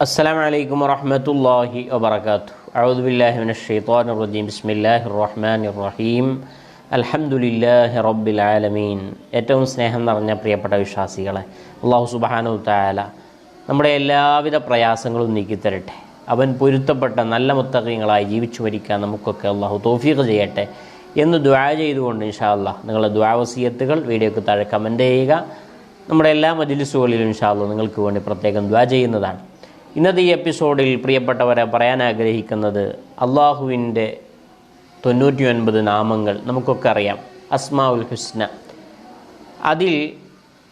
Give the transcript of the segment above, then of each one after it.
السلام عليكم ورحمة الله وبركاته أعوذ بالله من الشيطان الرجيم بسم الله الرحمن الرحيم الحمد لله رب العالمين ഏറ്റവും സ്നേഹം നിറഞ്ഞ പ്രിയപ്പെട്ട വിശ്വാസികളെ അള്ളാഹു സുബാനു താല നമ്മുടെ എല്ലാവിധ പ്രയാസങ്ങളും നീക്കിത്തരട്ടെ അവൻ പൊരുത്തപ്പെട്ട നല്ല മുത്തകങ്ങളായി ജീവിച്ചു മരിക്കാൻ നമുക്കൊക്കെ അള്ളാഹു തോഫീഖ് ചെയ്യട്ടെ എന്ന് ദ്വാ ചെയ്തുകൊണ്ട് ഇൻഷാ അള്ളാഹ് നിങ്ങളുടെ ദ്വാവസീയത്തുകൾ വീഡിയോക്ക് താഴെ കമൻറ്റ് ചെയ്യുക നമ്മുടെ എല്ലാ മജിലിസുകളിലും ഇൻഷാല്ല നിങ്ങൾക്ക് വേണ്ടി പ്രത്യേകം ദ്വാ ചെയ്യുന്നതാണ് ഇന്നത്തെ ഈ എപ്പിസോഡിൽ പ്രിയപ്പെട്ടവരെ പറയാൻ ആഗ്രഹിക്കുന്നത് അള്ളാഹുവിന്റെ തൊണ്ണൂറ്റി ഒൻപത് നാമങ്ങൾ നമുക്കൊക്കെ അറിയാം. അസ്മാഉൽ ഹുസ്ന. അതിൽ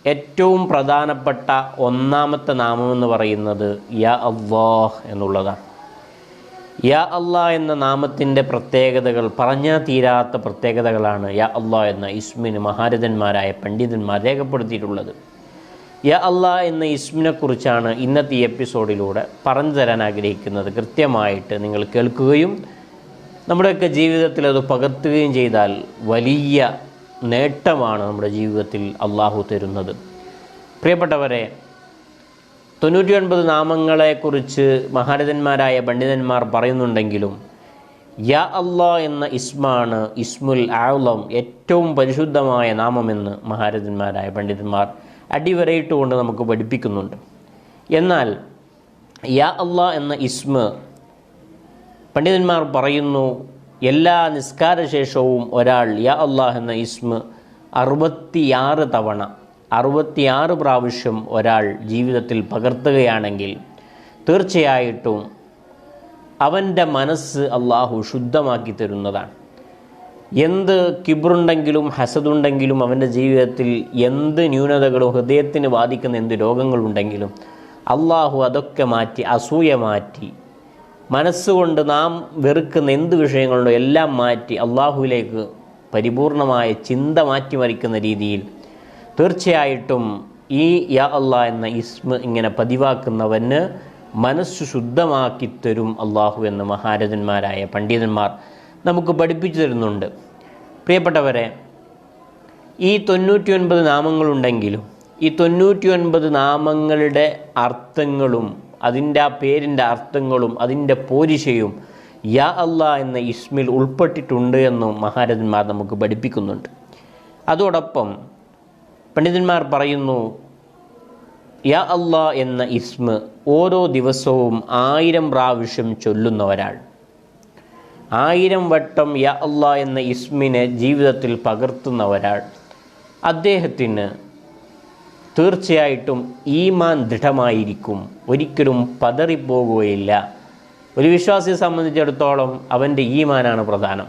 ഏറ്റവും പ്രധാനപ്പെട്ട ഒന്നാമത്തെ നാമമെന്ന് പറയുന്നത് യാ അള്ളാഹ് എന്നുള്ളതാണ്. യാ അള്ളാഹ് എന്ന നാമത്തിന്റെ പ്രത്യേകതകൾ പറഞ്ഞാൽ തീരാത്ത പ്രത്യേകതകളാണ് യാ അള്ളാഹ് എന്ന ഇസ്മിന് മഹാരഥന്മാരായ പണ്ഡിതന്മാർ രേഖപ്പെടുത്തിയിട്ടുള്ളത്. യാ അല്ല എന്ന ഇസ്മിനെക്കുറിച്ചാണ് ഇന്നത്തെ ഈ എപ്പിസോഡിലൂടെ പറഞ്ഞു തരാൻ ആഗ്രഹിക്കുന്നത്. കൃത്യമായിട്ട് നിങ്ങൾ കേൾക്കുകയും നമ്മുടെയൊക്കെ ജീവിതത്തിൽ അത് പകർത്തുകയും ചെയ്താൽ വലിയ നേട്ടമാണ് നമ്മുടെ ജീവിതത്തിൽ അള്ളാഹു തരുന്നത്. പ്രിയപ്പെട്ടവരെ തൊണ്ണൂറ്റി ഒൻപത് നാമങ്ങളെക്കുറിച്ച് മഹാരഥന്മാരായ പണ്ഡിതന്മാർ പറയുന്നുണ്ടെങ്കിലും യാ അല്ല എന്ന ഇസ്മാണ് ഇസ്മുൽ ആളം ഏറ്റവും പരിശുദ്ധമായ നാമമെന്ന് മഹാരഥന്മാരായ പണ്ഡിതന്മാർ അടിവരയിട്ടുകൊണ്ട് നമുക്ക് പഠിപ്പിക്കുന്നുണ്ട്. എന്നാൽ യാ അള്ളാ എന്ന ഇസ്മ പണ്ഡിതന്മാർ പറയുന്നു എല്ലാ നിസ്കാരശേഷവും ഒരാൾ യാ അള്ളാഹ് എന്ന ഇസ്മ അറുപത്തിയാറ് തവണ അറുപത്തിയാറ് പ്രാവശ്യം ഒരാൾ ജീവിതത്തിൽ പകർത്തുകയാണെങ്കിൽ തീർച്ചയായിട്ടും അവന്റെ മനസ്സ് അള്ളാഹു ശുദ്ധമാക്കി തരുന്നതാണ്. എന്ത് കിബ്രുണ്ടെങ്കിലും ഹസദുണ്ടെങ്കിലും അവന്റെ ജീവിതത്തിൽ എന്ത് ന്യൂനതകളും ഹൃദയത്തിന് ബാധിക്കുന്ന എന്ത് രോഗങ്ങളുണ്ടെങ്കിലും അള്ളാഹു അതൊക്കെ മാറ്റി അസൂയ മാറ്റി മനസ്സുകൊണ്ട് നാം വെറുക്കുന്ന എന്ത് വിഷയങ്ങളുണ്ടോ എല്ലാം മാറ്റി അള്ളാഹുവിലേക്ക് പരിപൂർണമായ ചിന്ത മാറ്റിമറിക്കുന്ന രീതിയിൽ തീർച്ചയായിട്ടും ഈ യാ അള്ളാ എന്ന ഇസ്മ ഇങ്ങനെ പതിവാക്കുന്നവന് മനസ്സ് ശുദ്ധമാക്കി തരും അള്ളാഹു എന്ന മഹാരഥന്മാരായ പണ്ഡിതന്മാർ. നമുക്ക് പഠിപ്പിച്ചു തരുന്നുണ്ട്. പ്രിയപ്പെട്ടവരെ ഈ തൊണ്ണൂറ്റി ഒൻപത് നാമങ്ങളുണ്ടെങ്കിലും ഈ തൊണ്ണൂറ്റി ഒൻപത് നാമങ്ങളുടെ അർത്ഥങ്ങളും അതിന്റെ ആ പേരിന്റെ അർത്ഥങ്ങളും അതിന്റെ പോരിശയും യാ അല്ല എന്ന ഇസ്മിൽ ഉൾപ്പെട്ടിട്ടുണ്ട് എന്നും മഹാരഥന്മാർ നമുക്ക് പഠിപ്പിക്കുന്നുണ്ട്. അതോടൊപ്പം പണ്ഡിതന്മാർ പറയുന്നു യാ അല്ല എന്ന ഇസ്മ ഓരോ ദിവസവും ആയിരം പ്രാവശ്യം ചൊല്ലുന്ന ഒരാൾ. ആയിരം വട്ടം യ അല്ല എന്ന ഇസ്മിനെ ജീവിതത്തിൽ പകർത്തുന്ന ഒരാൾ. അദ്ദേഹത്തിന് തീർച്ചയായിട്ടും ഈമാൻ ദൃഢമായിരിക്കും. ഒരിക്കലും പതറിപ്പോകുകയില്ല. ഒരു വിശ്വാസിയെ സംബന്ധിച്ചിടത്തോളം അവന്റെ ഈമാനാണ് പ്രധാനം.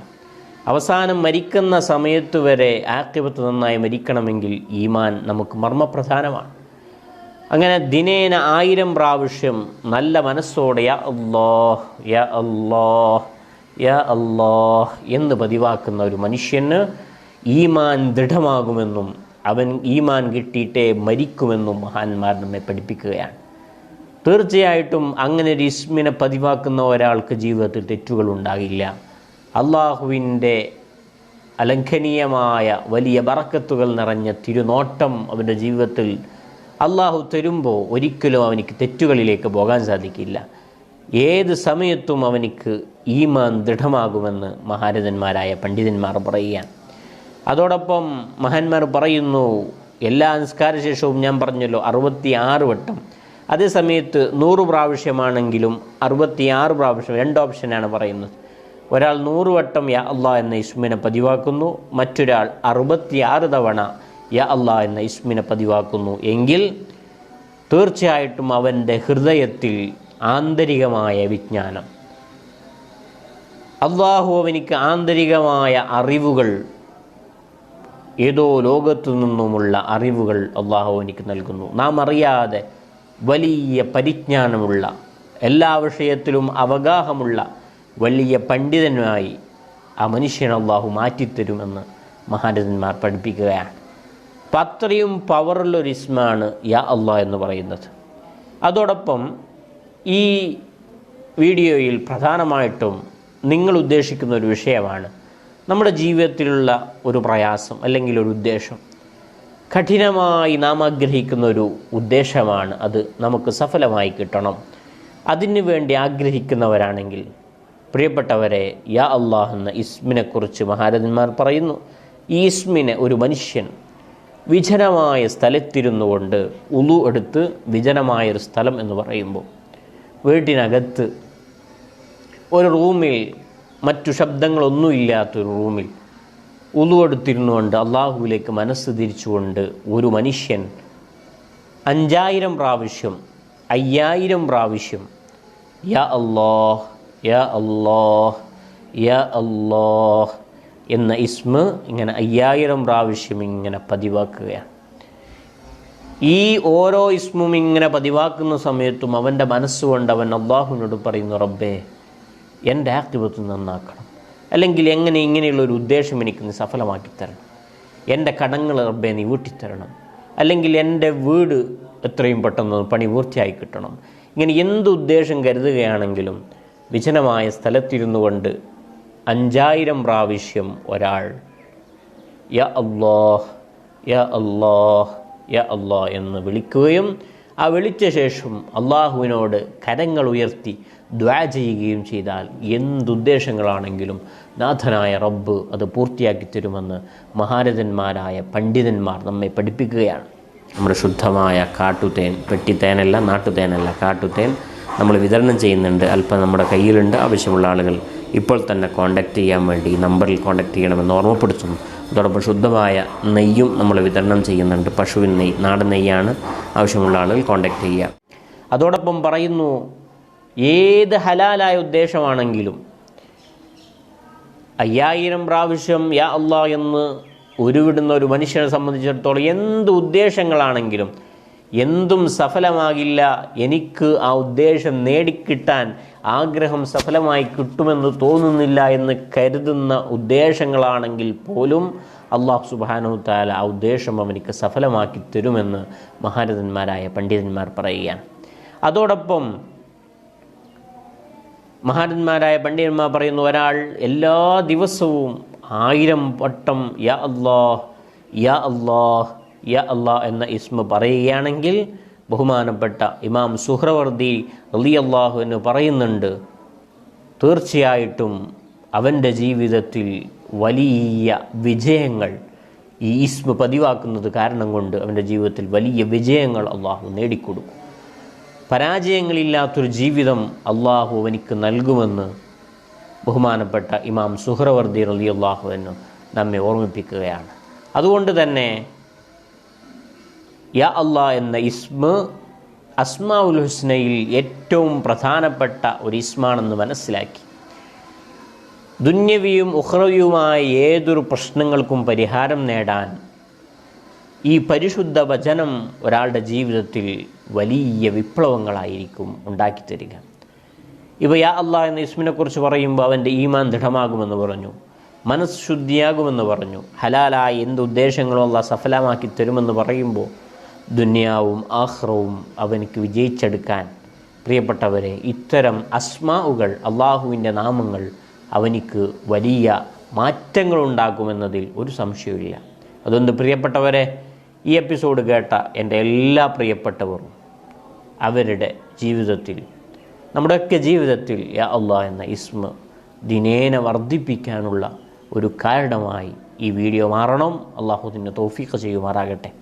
അവസാനം മരിക്കുന്ന സമയത്ത് വരെ ആക്രിപത്ത് നന്നായി മരിക്കണമെങ്കിൽ ഈമാൻ നമുക്ക് മർമ്മപ്രധാനമാണ്. അങ്ങനെ ദിനേന ആയിരം പ്രാവശ്യം നല്ല മനസ്സോടെ യ അള്ളാഹ് യ അള്ളാഹ് യാ അല്ലാഹ് എന്ന് പതിവാക്കുന്ന ഒരു മനുഷ്യന് ഈമാൻ ദൃഢമാകുമെന്നും അവൻ ഈമാൻ കിട്ടിയിട്ടേ മരിക്കുമെന്നും മഹാന്മാർ നമ്മെ പഠിപ്പിക്കുകയാണ്. തീർച്ചയായിട്ടും അങ്ങനെ ഒരു ഇസ്മിനെ പതിവാക്കുന്ന ഒരാൾക്ക് ജീവിതത്തിൽ തെറ്റുകൾ ഉണ്ടാകില്ല അള്ളാഹുവിന്റെ അലംഘനീയമായ വലിയ ബറക്കത്തുകൾ നിറഞ്ഞ തിരുനോട്ടം അവന്റെ ജീവിതത്തിൽ അള്ളാഹു തരുമ്പോൾ ഒരിക്കലും അവനിക്ക് തെറ്റുകളിലേക്ക് പോകാൻ സാധിക്കില്ല. ഏത് സമയത്തും അവനിക്ക് ഈമാൻ ദൃഢമാകുമെന്ന് മഹാരഥന്മാരായ പണ്ഡിതന്മാർ പറയുകയാണ്. അതോടൊപ്പം മഹാന്മാർ പറയുന്നു എല്ലാ നിസ്കാരശേഷവും ഞാൻ പറഞ്ഞല്ലോ അറുപത്തി ആറ് വട്ടം. അതേ സമയത്ത് നൂറ് പ്രാവശ്യമാണെങ്കിലും അറുപത്തിയാറ് പ്രാവശ്യം രണ്ട് ഓപ്ഷനാണ് പറയുന്നത്. ഒരാൾ നൂറ് വട്ടം യാ അള്ളാ എന്ന ഇസ്മിനെ പതിവാക്കുന്നു മറ്റൊരാൾ അറുപത്തിയാറ് തവണ യ അള്ളാ എന്ന ഇസ്മിനെ പതിവാക്കുന്നു. എങ്കിൽ തീർച്ചയായിട്ടും അവന്റെ ഹൃദയത്തിൽ ആന്തരികമായ വിജ്ഞാനം. അള്ളാഹു അവനിക്ക് ആന്തരികമായ അറിവുകൾ ഏതോ ലോകത്തു നിന്നുമുള്ള അറിവുകൾ അള്ളാഹു എനിക്ക് നൽകുന്നു. നാം അറിയാതെ വലിയ പരിജ്ഞാനമുള്ള എല്ലാ വിഷയത്തിലും അവഗാഹമുള്ള വലിയ പണ്ഡിതനായി ആ മനുഷ്യൻ അള്ളാഹു മാറ്റിത്തരുമെന്ന് മഹാരഥന്മാർ പഠിപ്പിക്കുകയാണ്. അപ്പം അത്രയും പവറുള്ളൊരു ഇസ്മാണ് യാ അള്ളാഹ് എന്ന് പറയുന്നത്. അതോടൊപ്പം ഈ വീഡിയോയിൽ പ്രധാനമായിട്ടും നിങ്ങൾ ഉദ്ദേശിക്കുന്ന ഒരു വിഷയമാണ് നമ്മുടെ ജീവിതത്തിലുള്ള ഒരു പ്രയാസം അല്ലെങ്കിൽ ഒരു ഉദ്ദേശം. കഠിനമായി നാം ആഗ്രഹിക്കുന്ന ഒരു ഉദ്ദേശമാണ് അത് നമുക്ക് സഫലമായി കിട്ടണം. അതിനു വേണ്ടി ആഗ്രഹിക്കുന്നവരാണെങ്കിൽ പ്രിയപ്പെട്ടവരെ യാ അള്ളാഹ് എന്ന ഇസ്മിനെക്കുറിച്ച് മഹാരഥന്മാർ പറയുന്നു. ഈ ഇസ്മിനെ ഒരു മനുഷ്യൻ വിജനമായ സ്ഥലത്തിരുന്നു കൊണ്ട് ഉളു എടുത്ത് വിജനമായൊരു സ്ഥലം എന്ന് പറയുമ്പോൾ വീട്ടിനകത്ത് ഒരു റൂമിൽ മറ്റു ശബ്ദങ്ങളൊന്നുമില്ലാത്തൊരു റൂമിൽ ഉളു എടുത്തിരുന്നു കൊണ്ട് അള്ളാഹുവിലേക്ക് മനസ്സ് തിരിച്ചുകൊണ്ട് ഒരു മനുഷ്യൻ അഞ്ചായിരം പ്രാവശ്യം അയ്യായിരം പ്രാവശ്യം യാ അള്ളാഹ് യാ അള്ളാഹ് യാ അള്ളാഹ് എന്ന ഇസ്മ ഇങ്ങനെ അയ്യായിരം പ്രാവശ്യം ഇങ്ങനെ പതിവാക്കുകയാണ്. ഈ ഓരോ ഇസ്മും ഇങ്ങനെ പതിവാക്കുന്ന സമയത്തും അവന്റെ മനസ്സുകൊണ്ട് അവൻ അള്ളാഹുവിനോട് പറയുന്നു റബ്ബേ എന്റെ ആക്തിപത്ത് നന്നാക്കണം. അല്ലെങ്കിൽ എങ്ങനെ ഇങ്ങനെയുള്ള ഒരു ഉദ്ദേശം എനിക്ക് നീ സഫലമാക്കി തരണം. എന്റെ കടങ്ങൾ റബ്ബേ നീ വീട്ടിത്തരണം. അല്ലെങ്കിൽ എന്റെ വീട് എത്രയും പെട്ടെന്ന് പണി പൂർത്തിയായി കിട്ടണം. ഇങ്ങനെ എന്ത് ഉദ്ദേശം കരുതുകയാണെങ്കിലും വിജനമായ സ്ഥലത്തിരുന്നു കൊണ്ട് അഞ്ചായിരം പ്രാവശ്യം ഒരാൾ യ അള്ളാഹ് യ അള്ളാഹ് യ അള്ളാ എന്ന് വിളിക്കുകയും ആ വിളിച്ച ശേഷം അള്ളാഹുവിനോട് കരങ്ങൾ ഉയർത്തി ദ്വാ ചെയ്യുകയും ചെയ്താൽ എന്തുദ്ദേശങ്ങളാണെങ്കിലും നാഥനായ റബ്ബ് അത് പൂർത്തിയാക്കി തരുമെന്ന് മഹാരഥന്മാരായ പണ്ഡിതന്മാർ നമ്മെ പഠിപ്പിക്കുകയാണ്. നമ്മുടെ ശുദ്ധമായ കാട്ടുതേൻ പെട്ടിത്തേനല്ല നാട്ടുതേനല്ല കാട്ടുതേൻ നമ്മൾ വിതരണം ചെയ്യുന്നുണ്ട്. അല്പം നമ്മുടെ കയ്യിലുണ്ട്. ആവശ്യമുള്ള ആളുകൾ ഇപ്പോൾ തന്നെ കോൺടാക്റ്റ് ചെയ്യാൻ വേണ്ടി നമ്പറിൽ കോൺടാക്റ്റ് ചെയ്യണമെന്ന് ഓർമ്മപ്പെടുത്തുന്നു. അതോടൊപ്പം ശുദ്ധമായ നെയ്യും നമ്മൾ വിതരണം ചെയ്യുന്നുണ്ട്. പശുവിൻ നെയ്യ് നാടൻ നെയ്യാണ് ആവശ്യമുള്ള ആളുകൾ കോൺടാക്റ്റ് ചെയ്യുക. അതോടൊപ്പം പറയുന്നു ഏത് ഹലാലായ ഉദ്ദേശമാണെങ്കിലും അയ്യായിരം പ്രാവശ്യം യാ അള്ളാ എന്ന് ഉരുവിടുന്ന ഒരു മനുഷ്യനെ സംബന്ധിച്ചിടത്തോളം എന്ത് ഉദ്ദേശങ്ങളാണെങ്കിലും എന്തും സഫലമാകില്ല. എനിക്ക് ആ ഉദ്ദേശം നേടിക്കിട്ടാൻ ആഗ്രഹം സഫലമായി കിട്ടുമെന്ന് തോന്നുന്നില്ല എന്ന് കരുതുന്ന ഉദ്ദേശങ്ങളാണെങ്കിൽ പോലും അള്ളാഹു സുബാനു താല ആ ഉദ്ദേശം അവനിക്ക് സഫലമാക്കി തരുമെന്ന് മഹാരഥന്മാരായ പണ്ഡിതന്മാർ പറയുകയാണ്. അതോടൊപ്പം മഹാരന്മാരായ പണ്ഡിതന്മാർ പറയുന്നു ഒരാൾ എല്ലാ ദിവസവും ആയിരം വട്ടം യ അള്ളാഹ് യ അള്ളാഹ് യ അള്ളാഹ് എന്ന ഇസ്മ പറയുകയാണെങ്കിൽ ബഹുമാനപ്പെട്ട ഇമാം സുഹ്രവർദി അള്ളാഹു എന്ന് പറയുന്നുണ്ട് തീർച്ചയായിട്ടും അവന്റെ ജീവിതത്തിൽ വലിയ വിജയങ്ങൾ ഈ ഇസ്മ പതിവാക്കുന്നത് കാരണം കൊണ്ട് അവന്റെ ജീവിതത്തിൽ വലിയ വിജയങ്ങൾ അള്ളാഹു നേടിക്കൊടുക്കും. പരാജയങ്ങളില്ലാത്തൊരു ജീവിതം അള്ളാഹു അവനിക്ക് നൽകുമെന്ന് ബഹുമാനപ്പെട്ട ഇമാം സുഹ്രവർദി അലി അള്ളാഹു എന്ന് നമ്മെ ഓർമ്മിപ്പിക്കുകയാണ്. അതുകൊണ്ട് തന്നെ യാ അള്ളാ എന്ന ഇസ്മ അസ്മാ ഉൽ ഹുസ്നയിൽ ഏറ്റവും പ്രധാനപ്പെട്ട ഒരു ഇസ്മാണെന്ന് മനസ്സിലാക്കി. ദുന്യവിയും ഉഹ്റവിയുമായ ഏതൊരു പ്രശ്നങ്ങൾക്കും പരിഹാരം നേടാൻ ഈ പരിശുദ്ധ വചനം ഒരാളുടെ ജീവിതത്തിൽ വലിയ വിപ്ലവങ്ങളായിരിക്കും ഉണ്ടാക്കിത്തരിക ഇവ യാ അള്ളാഹ് എന്ന ഇസ്മിനെക്കുറിച്ച് പറയുമ്പോൾ അവന്റെ ഈമാൻ ദൃഢമാകുമെന്ന് പറഞ്ഞു മനസ്സ് ശുദ്ധിയാകുമെന്ന് പറഞ്ഞു ഹലാലായ എന്ത് ഉദ്ദേശങ്ങളും സഫലമാക്കി തരുമെന്ന് പറയുമ്പോൾ ദുന്യാവും ആഹ്റവും അവനിക്ക് വിജയിച്ചെടുക്കാൻ പ്രിയപ്പെട്ടവരെ ഇത്തരം അസ്മാവുകൾ അള്ളാഹുവിന്റെ നാമങ്ങൾ അവനിക്ക് വലിയ മാറ്റങ്ങളുണ്ടാക്കുമെന്നതിൽ ഒരു സംശയമില്ല അതുകൊണ്ട് പ്രിയപ്പെട്ടവരെ ഈ എപ്പിസോഡ് കേട്ട എന്റെ എല്ലാ പ്രിയപ്പെട്ടവരും അവരുടെ ജീവിതത്തിൽ നമ്മുടെയൊക്കെ ജീവിതത്തിൽ യാ അള്ളാഹ് എന്ന ഇസ്മ ദിനേന വർദ്ധിപ്പിക്കാനുള്ള ഒരു കാരണമായി ഈ വീഡിയോ മാറണം. അള്ളാഹുദിന്റെ തോഫീഖ് ചെയ്യുമാറാകട്ടെ.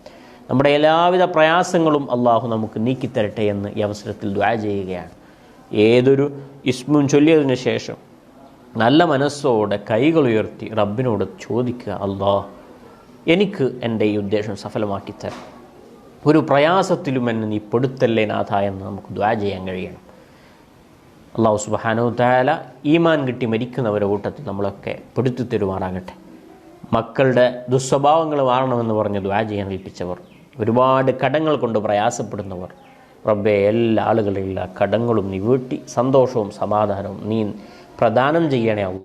നമ്മുടെ എല്ലാവിധ പ്രയാസങ്ങളും അള്ളാഹു നമുക്ക് നീക്കിത്തരട്ടെ എന്ന് ഈ അവസരത്തിൽ ദ്വാ ചെയ്യുകയാണ്. ഏതൊരു ഇസ്മും ചൊല്ലിയതിനു ശേഷം നല്ല മനസ്സോടെ കൈകൾ ഉയർത്തി റബ്ബിനോട് ചോദിക്കുക അള്ളാഹ് എനിക്ക് എന്റെ ഈ ഉദ്ദേശം സഫലമാക്കി തരണം ഒരു പ്രയാസത്തിലും എന്നെ നീ പെടുത്തല്ലേ നാഥ എന്ന് നമുക്ക് ദ്വാ ചെയ്യാൻ കഴിയണം. അള്ളാഹു സുബാനോ താല ഈമാൻ കിട്ടി മരിക്കുന്നവരുടെ കൂട്ടത്തിൽ നമ്മളൊക്കെ പെടുത്തി തരുമാറാകട്ടെ. മക്കളുടെ ദുസ്വഭാവങ്ങൾ മാറണമെന്ന് പറഞ്ഞ് ദ്വാ ചെയ്യാൻ ഏൽപ്പിച്ചവർ ഒരുപാട് കടങ്ങൾ കൊണ്ട് പ്രയാസപ്പെടുന്നവർ. റബ്ബെ എല്ലാ ആളുകളിലുള്ള കടങ്ങളും നീ വീട്ടി സന്തോഷവും സമാധാനവും നീ പ്രദാനം ചെയ്യണേ